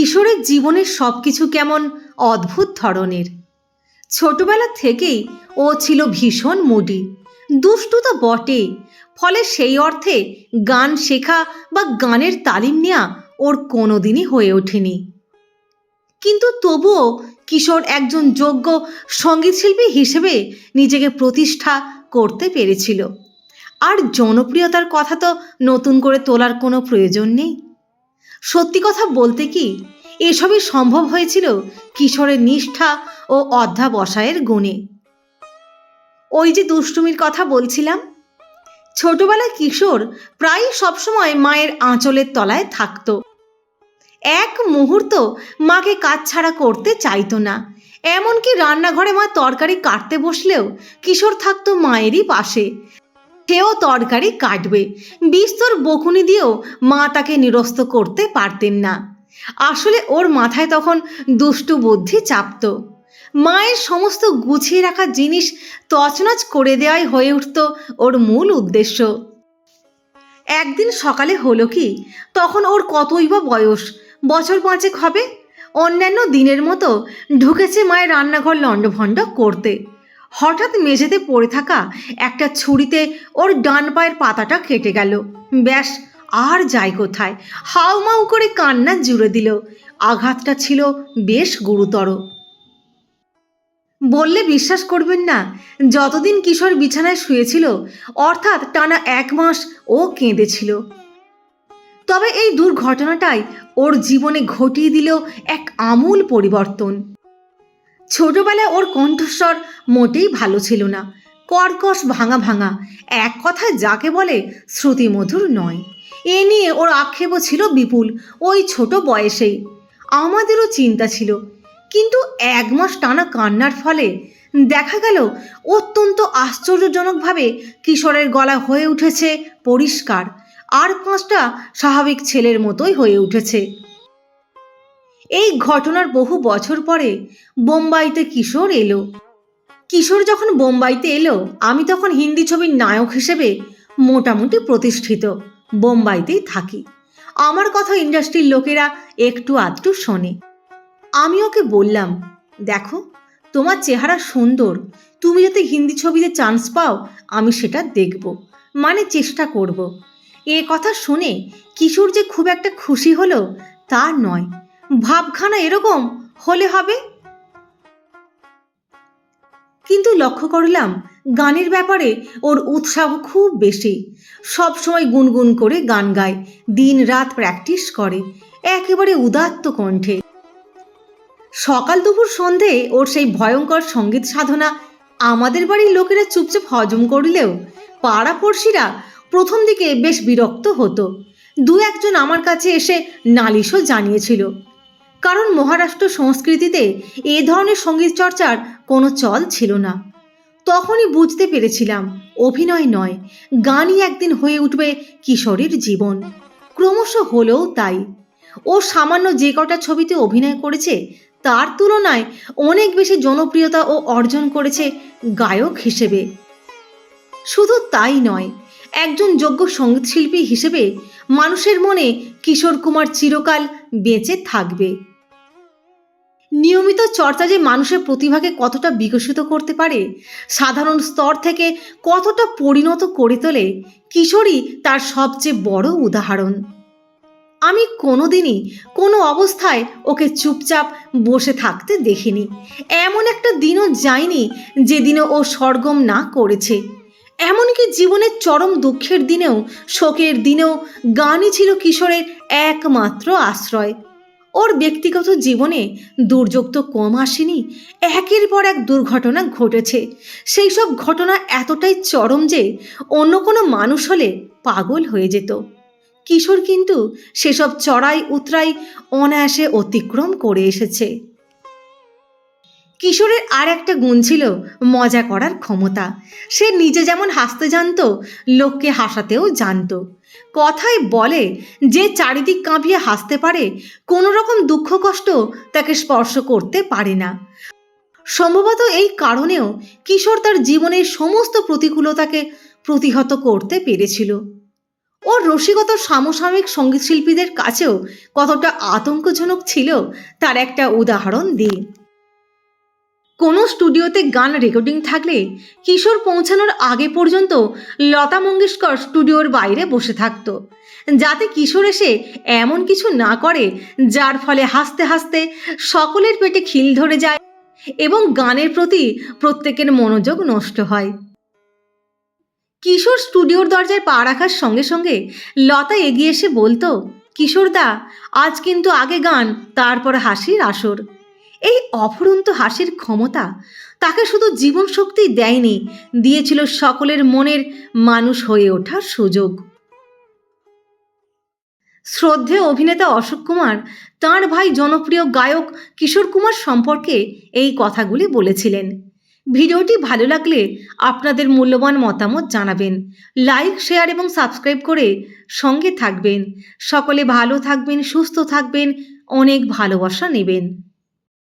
কিশোরের জীবনের সব কিছু কেমন অদ্ভুত ধরনের। ছোটবেলা থেকেই ও ছিল ভীষণ মুডি। দুষ্টু তো বটে ফলে সেই অর্থে গান শেখা বা গানের তালিম নেওয়া ওর কোনোদিনই হয়ে ওঠেনি। কিন্তু তবুও কিশোর একজন যোগ্য সঙ্গীতশিল্পী হিসেবে নিজেকে প্রতিষ্ঠা করতে পেরেছিল। আর জনপ্রিয়তার কথা তো নতুন করে তোলার কোনো প্রয়োজন নেই। সত্যি কথা বলতে কি এসবই সম্ভব হয়েছিল কিশোরের নিষ্ঠা ও অধ্যাবসায়ের গুণে। ওই যে দুষ্টুমির কথা বলছিলাম, ছোটবেলায় কিশোর প্রায় সবসময় মায়ের আঁচলের তলায় থাকত। এক মুহূর্ত মাকে কাজ ছাড়া করতে চাইতো না, এমনকি রান্নাঘরে মা তরকারি কাটতে বসলেও কিশোর থাকতো মায়েরই পাশে। সেও তরকারি কাটবে, বিস্তর বকুনি দিয়েও মা তাকে নিরস্ত করতে পারতেন না। আসলে ওর মাথায় তখন দুষ্টু বুদ্ধি চাপত। মায়ের সমস্ত গুছিয়ে রাখা জিনিস তছনছ করে দেওয়াই হয়ে উঠত ওর মূল উদ্দেশ্য। একদিন সকালে হলো কি, তখন ওর কতই বা বয়স, বছর পাঁচেক হবে, অন্যান্য দিনের মতো ঢুকেছে মায়ের রান্নাঘর লণ্ডভণ্ড করতে। হঠাৎ মেঝেতে পড়ে থাকা একটা ছুরিতে ওর ডান পায়ের পাতাটা কেটে গেল। ব্যাস আর যায় কোথায়। হাউমাউ করে কান্না জুড়ে দিল। আঘাতটা ছিল বেশ গুরুতর। বললে বিশ্বাস করবেন না, যতদিন কিশোর বিছানায় শুয়েছিল, অর্থাৎ টানা এক মাস ও কেঁদেছিল। তবে এই দুর্ঘটনাটাই ওর জীবনে ঘটিয়ে দিল এক আমূল পরিবর্তন। ছোটবেলায় ওর কণ্ঠস্বর মোটেই ভালো ছিল না, কর্কশ ভাঙা ভাঙা, এক কথায় যাকে বলে শ্রুতিমধুর নয়। এ নিয়ে ওর আক্ষেপও ছিল বিপুল, ওই ছোট বয়সেই। আমাদেরও চিন্তা ছিল। কিন্তু এক মাস টানা কান্নার ফলে দেখা গেল, অত্যন্ত আশ্চর্যজনকভাবে কিশোরের গলা হয়ে উঠেছে পরিষ্কার। আর পাঁচটা স্বাভাবিক ছেলের মতোই হয়ে উঠেছে। এই ঘটনার বহু বছর পরে বোম্বাইতে কিশোর এলো। কিশোর যখন বোম্বাইতে এলো, আমি তখন হিন্দি ছবির নায়ক হিসেবে মোটামুটি প্রতিষ্ঠিত। বোম্বাইতেই থাকি। আমার কথা ইন্ডাস্ট্রির লোকেরা একটু আধটু শোনে। আমি ওকে বললাম, দেখো, তোমার চেহারা সুন্দর। তুমি যাতে হিন্দি ছবিতে চান্স পাও, আমি সেটা দেখব। মানে চেষ্টা করব। এ কথা শুনে কিশোর যে খুব একটা খুশি হলো, তা নয়। ভাবখানা এরকম হলে হবে? কিন্তু লক্ষ্য করলাম গানের ব্যাপারে ওর উৎসাহ খুব বেশি। সব সময় গুনগুন করে গান গায়, দিন রাত প্র্যাকটিস করে, একেবারে উদাত্ত কণ্ঠে। সকাল দুপুর সন্ধে ওর সেই ভয়ঙ্কর সংগীত সাধনা আমাদের বাড়ির লোকেরা চুপচাপ হজম করলেও পাড়াপড়শিরা প্রথম দিকে বেশ বিরক্ত হতো। দু একজন আমার কাছে এসে নালিশও জানিয়েছিল। কারণ মহারাষ্ট্র সংস্কৃতিতে এ ধরনের সংগীত চর্চার কোনো চল ছিল না। তখনই বুঝতে পেরেছিলাম, অভিনয় নয়, গানই একদিন হয়ে উঠবে কিশোরীর জীবন। ক্রমশ হলেও তাই। ও সামান্য যে কটা ছবিতে অভিনয় করেছে, তার তুলনায় অনেক বেশি জনপ্রিয়তা ও অর্জন করেছে গায়ক হিসেবে। শুধু তাই নয়, একজন যোগ্য সঙ্গীতশিল্পী হিসেবে মানুষের মনে কিশোর কুমার চিরকাল বেঁচে থাকবে। নিয়মিত চর্চা যে মানুষের প্রতিভাকে কতটা বিকশিত করতে পারে, সাধারণ স্তর থেকে কতটা পরিণত করে তোলে, কিশোরী তার সবচেয়ে বড় উদাহরণ। আমি কোনোদিনই কোনো অবস্থায় ওকে চুপচাপ বসে থাকতে দেখিনি। এমন একটা দিনও যায়নি যেদিনে ও সরগম না করেছে। এমনকি জীবনের চরম দুঃখের দিনেও, শোকের দিনেও গানই ছিল কিশোরের একমাত্র আশ্রয়। ওর ব্যক্তিগত জীবনে দুর্যোগ তো কম আসেনি, একের পর এক দুর্ঘটনা ঘটেছে। সেই সব ঘটনা এতটাই চরম যে অন্য কোনো মানুষ হলে পাগল হয়ে যেত। কিশোর কিন্তু সেসব চড়াই উতরাই অনায়াসে অতিক্রম করে এসেছে। কিশোরের আর একটা গুণ ছিল মজা করার ক্ষমতা। সে নিজে যেমন হাসতে জানতো, লোককে হাসাতেও জানতো। কথায় বলে যে চারিদিক কাঁপিয়ে হাসতে পারে কোনো রকম দুঃখ কষ্ট তাকে স্পর্শ করতে পারে না। সম্ভবত এই কারণেও কিশোর তার জীবনের সমস্ত প্রতিকূলতাকে প্রতিহত করতে পেরেছিল। ও রসিকতা সমসাময়িক সংগীত শিল্পীদের কাছেও কতটা আতঙ্কজনক ছিল, তার একটা উদাহরণ দিই। কোনো স্টুডিওতে গান রেকর্ডিং থাকলে কিশোর পৌঁছানোর আগে পর্যন্ত লতা মঙ্গেশকর স্টুডিওর বাইরে বসে থাকত। যাতে কিশোর এসে এমন কিছু না করে, যার ফলে হাসতে হাসতে সকলের পেটে খিল ধরে যায় এবং গানের প্রতি প্রত্যেকের মনোযোগ নষ্ট হয়। কিশোর স্টুডিওর দরজায় পা রাখার সঙ্গে সঙ্গে লতা এগিয়ে এসে বলতো, কিশোরদা, আজ কিন্তু আগে গান, তারপর হাসির আসর। এই অফুরন্ত হাসির ক্ষমতা তাকে শুধু জীবন শক্তি দেয়নি, দিয়েছিল সকলের মনের মানুষ হয়ে ওঠার সুযোগ। শ্রদ্ধেয় অভিনেতা অশোক কুমার, তাঁর ভাই জনপ্রিয় গায়ক কিশোর কুমার সম্পর্কে এই কথাগুলি বলেছিলেন। ভিডিওটি ভালো লাগলে আপনাদের মূল্যবান মতামত জানাবেন। লাইক, শেয়ার এবং সাবস্ক্রাইব করে সঙ্গে থাকবেন। সকলে ভালো থাকবেন, সুস্থ থাকবেন, অনেক ভালোবাসা নেবেন।